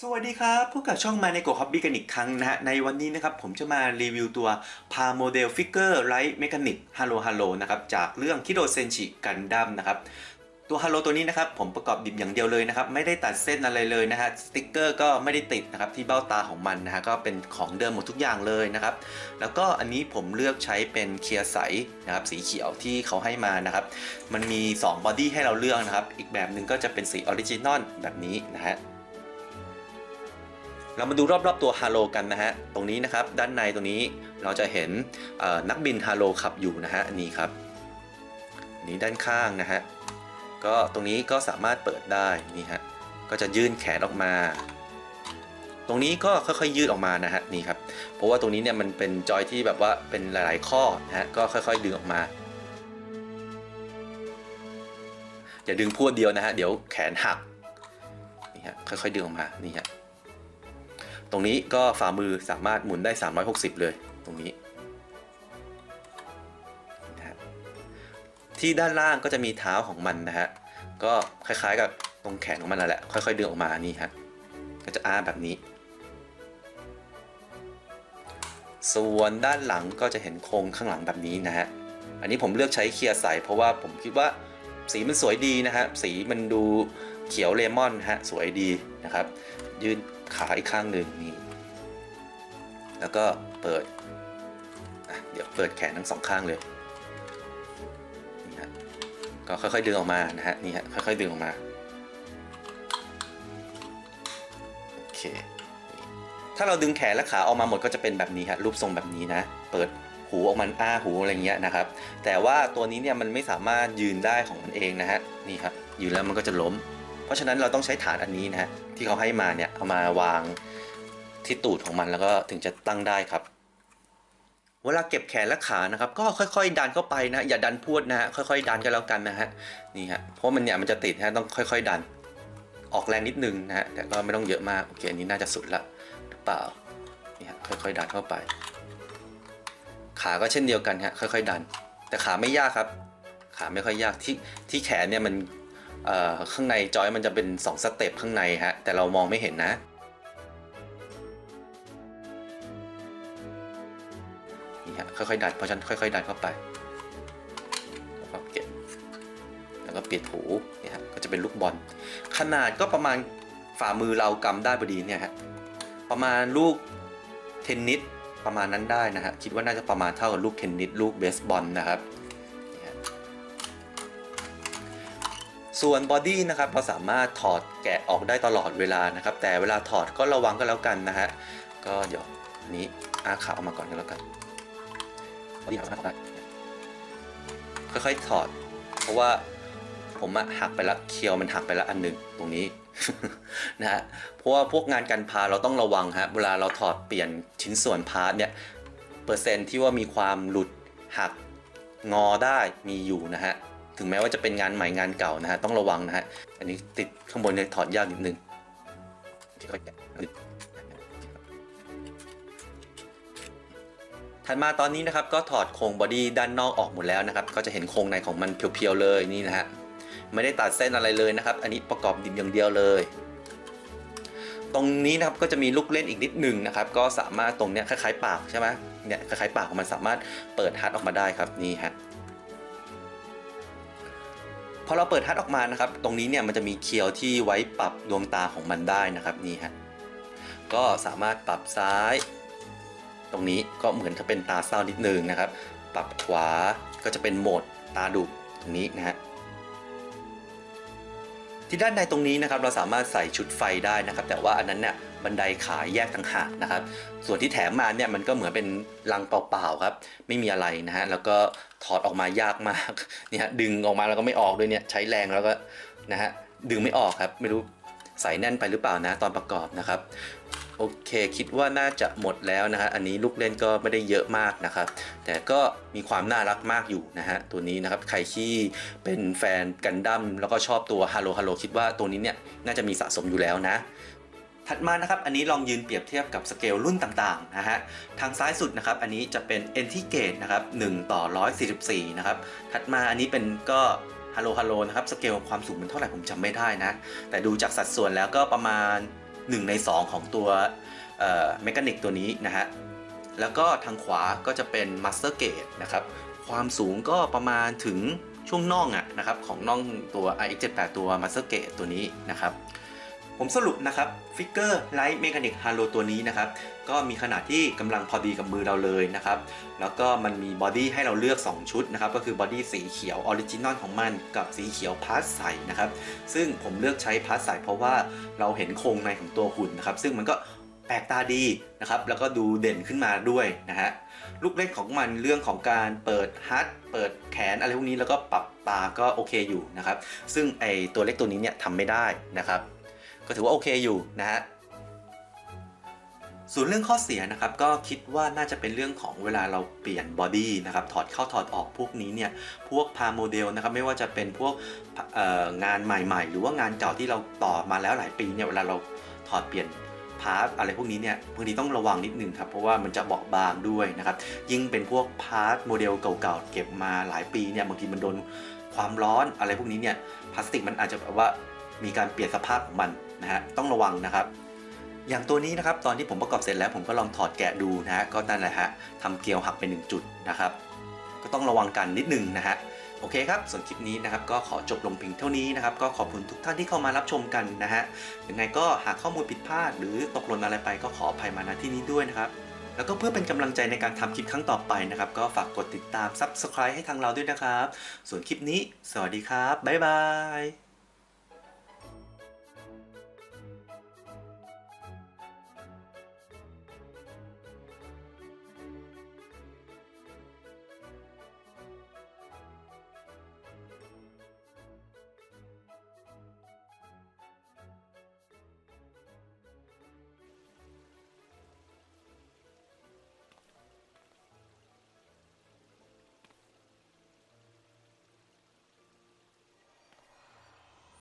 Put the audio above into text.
สวัสดีครับพบกับช่องมาในโกฮอบบี้กันอีกครั้งนะฮะ ในวันนี้นะครับผมจะมารีวิวตัวพาโมเดลฟิกเกอร์ไรท์เมคานิกฮัลโลฮัลโลนะครับ จากเรื่องคิโดเซนชิกันดั้มนะครับ ตัวฮัลโลตัวนี้นะครับ ผมประกอบดิบอย่างเดียวเลยนะครับ ไม่ได้ตัดเส้นอะไรเลยนะฮะสติกเกอร์ก็ไม่ได้ติดนะครับ ที่เบ้าตาของมันนะฮะ ก็เป็นของเดิมหมดทุกอย่างเลยนะครับ แล้วก็อันนี้ผมเลือกใช้เป็นเคลียร์ใสนะครับสีเขียวที่เขาให้มานะครับ มันมี2บอดี้ให้เราเลือกนะครับอีกแบบหนึ่งก็จะเป็นสีออริจินอลแบบนี้นะฮะ เรามาดูรอบๆตัวฮาโลกันนะฮะ ตรงนี้นะครับด้านในตรงนี้เราจะเห็นนักบินฮาโลขับอยู่นะฮะนนี้ครับนี้ด้านข้างนะฮะก็ตรงนี้ก็สามารถเปิดได้นี่ฮะก็จะยื่นแขนออกมา ตรงนี้ก็ค่อยๆยืดออกมานะฮะนี่ครับเพราะว่าตรงนี้เนี่ยมันเป็นจอยที่แบบว่าเป็นหลาย ๆ ข้อนะฮะก็ค่อยๆดึงออกมาอย่าดึงพรวดเดียวนะฮะเดี๋ยวแขนหักนี่ฮะค่อยๆดึงออกมานี่ฮะ ตรงนี้ก็ฝ่ามือสามารถหมุนได้ 360 เลยตรงนี้นะฮะที่ด้านล่างก็จะมีเท้าของมันนะฮะก็คล้ายๆกับตรงแขนของมันนั่นแหละค่อยๆดึงออกมานี่ฮะก็จะอ้าแบบนี้ ส่วนด้านหลังก็จะเห็นโครงข้างหลังแบบนี้นะฮะอันนี้ผมเลือกใช้เคลียร์ใสเพราะว่าผมคิดว่าสีมันสวยดีนะฮะสีมันดูเขียวเลมอนฮะสวยดีนะครับ ยืน ขาอีกข้างหนึ่งนี่แล้วก็เปิดเดี๋ยวเปิดแขนทั้งสองข้างเลยนี่ฮะก็ค่อยๆดึงออกมานะฮะนี่ฮะค่อยๆดึงออกมาโอเคถ้าเราดึงแขนและขาออกมาหมดก็จะเป็นแบบนี้ฮะรูปทรงแบบนี้นะ เปิดหูออกมันอ้าหูอะไรเงี้ยนะครับ แต่ว่าตัวนี้เนี่ยมันไม่สามารถยืนได้ของมันเองนะฮะนี่ครับยืนแล้วมันก็จะล้ม เพราะฉะนั้นเราต้องใช้ฐานอันนี้นะฮะที่เขาให้มาเนี่ยเอามาวางที่ตูดของมันแล้วก็ถึงจะตั้งได้ครับ เวลาเก็บแขนและขานะครับ ก็ค่อยๆ ดันเข้าไปนะอย่าดันพวดนะฮะค่อยๆ ดันกันแล้วกันนะฮะนี่ฮะเพราะมันเนี่ยมันจะติดฮะต้องค่อย ๆ ดันออกแรงนิดนึงนะฮะแต่ก็ไม่ต้องเยอะมากโอเคอันนี้น่าจะสุดละหรือเปล่านี่ฮะค่อยๆ ดันเข้าไป ขาก็เช่นเดียวกันฮะค่อย ๆ ดัน แต่ขาไม่ยากครับ ขาไม่ค่อยยากที่ที่แขนเนี่ยมัน ข้างในจอยมันจะเป็น2สเต็ปข้างในฮะแต่เรามองไม่เห็นนะ นี่ฮะค่อยๆดันเพราะฉันค่อยๆดันเข้าไป แล้วก็เก็บ แล้วก็ปิดหูนี่ฮะก็จะเป็นลูกบอล ขนาดก็ประมาณฝ่ามือเรากำได้พอดีเนี่ยฮะประมาณลูกเทนนิสประมาณนั้นได้นะฮะคิดว่าน่าจะประมาณเท่ากับลูกเทนนิสลูกเบสบอลนะครับ ส่วนบอดี้นะครับเราสามารถถอดแกะออกได้ตลอดเวลานะครับ แต่เวลาถอดก็ระวังก็แล้วกันนะฮะก็เดี๋ยวนี้อาขาออกมาก่อนก็แล้วกันบอดี้สามารถถอดได้ค่อยๆถอด เพราะว่าผมอะหักไปละเคียวมันหักไปละอันหนึ่งตรงนี้นะฮะเพราะว่าพวกงานกันพาเราต้องระวังฮะเวลาเราถอดเปลี่ยนชิ้นส่วนพาร์ทเนี่ยเปอร์เซ็นต์ที่ว่ามีความหลุดหักงอได้มีอยู่นะฮะ ถึงแม้ว่าจะเป็นงานใหม่งานเก่านะฮะต้องระวังนะฮะอันนี้ติดข้างบนเนี่ยถอดยากนิดนึงค่อยแกะถัดมาตอนนี้นะครับก็ถอดโครงบอดี้ด้านนอกออกหมดแล้วนะครับ ก็จะเห็นโครงในของมันเพียวๆเลยนี่นะฮะไม่ได้ตัดเส้นอะไรเลยนะครับ อันนี้ประกอบดิบอย่างเดียวเลย ตรงนี้นะครับก็จะมีลูกเล่นอีกนิดหนึ่งนะครับ ก็สามารถตรงเนี้ยคล้ายๆปากใช่ไหมเนี่ยคล้ายๆปากของมันสามารถเปิดฮัทออกมาได้ครับนี่ฮะ พอเราเปิดฮัทออกมานะครับ ตรงนี้เนี่ยมันจะมีเคียวที่ไว้ปรับดวงตาของมันได้นะครับนี่ฮะก็สามารถปรับซ้าย ตรงนี้ก็เหมือนจะเป็นตาเศร้านิดนึงนะครับ ปรับขวาก็จะเป็นโหมดตาดุตรงนี้นะฮะ ที่ด้านในตรงนี้นะครับเราสามารถใส่ชุดไฟได้นะครับ แต่ว่าอันนั้นเนี่ยบันไดขาแยกต่างหากนะครับ ส่วนที่แถมมาเนี่ยมันก็เหมือนเป็นลังเปล่าๆครับ ไม่มีอะไรนะฮะแล้วก็ถอดออกมายากมากเนี่ยดึงออกมาแล้วก็ไม่ออกด้วยเนี่ยใช้แรงแล้วก็นะฮะดึงไม่ออกครับ ไม่รู้ใส่แน่นไปหรือเปล่านะตอนประกอบนะครับ โอเค คิดว่าน่าจะหมดแล้วนะฮะอันนี้ลูกเล่นก็ไม่ได้เยอะมากนะครับ แต่ก็มีความน่ารักมากอยู่นะฮะตัวนี้นะครับใครที่เป็นแฟนกันดั้มแล้วก็ชอบตัวฮัลโหลฮัลโหลคิดว่าตัวนี้เนี่ยน่าจะมีสะสมอยู่แล้วนะถัดมานะครับ อันนี้ลองยืนเปรียบเทียบกับสเกลรุ่นต่างๆนะฮะ ทางซ้ายสุดนะครับ อันนี้จะเป็น e n t i g a t e นะครับ1ต่อ 144 นะครับ ถัดมาอันนี้เป็นก็ฮัลโหลฮัลโหลนะครับ สเกลความสูงมันเท่าไหร่ผมจำไม่ได้นะ แต่ดูจากสัดส่วนแล้วก็ประมาณ 1 ใน 2 ของตัวเมคานิกตัวนี้นะฮะ แล้วก็ทางขวาก็จะเป็นมัสเตอร์เกตนะครับ ความสูงก็ประมาณถึงช่วงน่องอะนะครับของน่องตัว iX78 ตัวมัสเตอร์เกตตัวนี้นะครับ ผมสรุปนะครับฟิกเกอร์ไลท์เมคานิกฮาโลตัวนี้นะครับ ก็มีขนาดที่กำลังพอดีกับมือเราเลยนะครับ แล้วก็มันมีบอดี้ให้เราเลือก 2 ชุดนะครับ ก็คือบอดี้สีเขียวออริจินอลของมัน กับสีเขียวพาสใสนะครับ ซึ่งผมเลือกใช้พาสใสเพราะว่าเราเห็นโครงในของตัวหุ่นนะครับ ซึ่งมันก็แปลกตาดีนะครับ แล้วก็ดูเด่นขึ้นมาด้วยนะฮะ ลูกเล่นของมันเรื่องของการเปิดฮัทเปิดแขนอะไรพวกนี้แล้วก็ปรับตาก็โอเคอยู่นะครับ ซึ่งไอตัวเล็กตัวนี้เนี่ยทำไม่ได้นะครับ ก็ถือว่าโอเคอยู่นะฮะส่วนเรื่องข้อเสียนะครับก็คิดว่าน่าจะเป็นเรื่องของเวลาเราเปลี่ยนบอดี้นะครับถอดเข้าถอดออกพวกนี้เนี่ยพวกพาโมเดลนะครับไม่ว่าจะเป็นพวกงานใหม่ๆ หรือว่างานเก่าที่เราต่อมาแล้วหลายปีเนี่ยเวลาเราถอดเปลี่ยนพาร์ทอะไรพวกนี้เนี่ยบางทีต้องระวังนิดนึงครับเพราะว่ามันจะเบาบางด้วยนะครับยิ่งเป็นพวกพาร์ทโมเดลเก่าๆเก็บมาหลายปีเนี่ยบางทีมันโดนความร้อนอะไรพวกนี้เนี่ยพลาสติกมันอาจจะแบบว่ามีการเปลี่ยนสภาพของมัน นะฮะต้องระวังนะครับ อย่างตัวนี้นะครับตอนที่ผมประกอบเสร็จแล้วผมก็ลองถอดแกะดูนะฮะก็นั่นแหละฮะทำเกลียวหักไป 1 จุดนะครับ ก็ต้องระวังกันนิดนึงนะฮะโอเคครับ ส่วนคลิปนี้นะครับก็ขอจบลงเพียงเท่านี้นะครับ ก็ขอบคุณทุกท่านที่เข้ามารับชมกันนะฮะ ยังไงก็หากข้อมูลผิดพลาด หรือตกหล่นอะไรไปก็ขออภัยมาณที่นี้ด้วยนะครับ แล้วก็เพื่อเป็นกำลังใจในการทำคลิปครั้งต่อไปนะครับ ก็ฝากกดติดตาม Subscribe ให้ทางเราด้วยนะครับ ส่วนคลิปนี้ สวัสดีครับ บ๊ายบาย